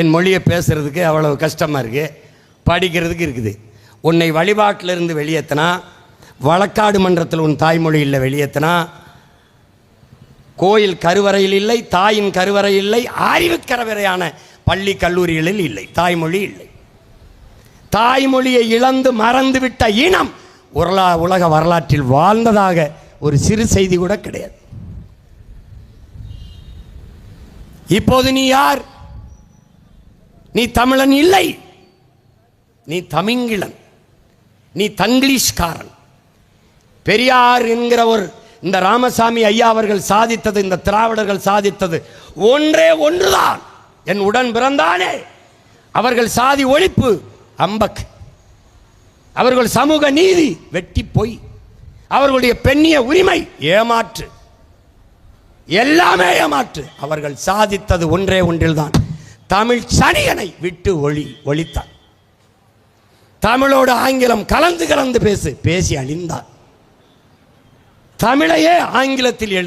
என் மொழியை பேசுகிறதுக்கு அவ்வளவு கஷ்டமாக இருக்குது படிக்கிறதுக்கு இருக்குது. உன்னை வழிபாட்டிலிருந்து வெளியேற்றினா வழக்காடு மன்றத்தில் உன் தாய்மொழி இல்லை வெளியேற்றினா கோயில் கருவறையில் இல்லை தாயின் கருவறை இல்லை அறிவு கருவறையான பள்ளி கல்லூரிகளில் இல்லை தாய்மொழி இல்லை. தாய்மொழியை இழந்து மறந்துவிட்ட இனம் உரலா உலக வரலாற்றில் வாழ்ந்ததாக ஒரு சிறு செய்தி கூட கிடையாது. இப்போது நீ யார்? நீ தமிழன் இல்லை. நீ தமிங்கிலன் நீ தங்கிலீஷ்காரன். பெரியார் என்கிற ஒரு இந்த ராமசாமி ஐயா அவர்கள் சாதித்தது இந்த திராவிடர்கள் சாதித்தது ஒன்றே ஒன்றுதான். என் உடன் பிறந்தானே. அவர்கள் சாதி ஒழிப்பு அம்பக். அவர்கள் சமூக நீதி வெட்டி பொய் அவர்களுடைய பெண்ணிய உரிமை ஏமாற்று. எல்லாமே ஏமாற்று. அவர்கள் சாதித்தது ஒன்றே ஒன்றில்தான். தமிழ் சனியனை விட்டு ஒளி ஒழித்தான் தமிழோடு ஆங்கிலம் கலந்து கலந்து பேசு பேசி அழிந்தான் தமிழையே ஆங்கிலத்தில் எழு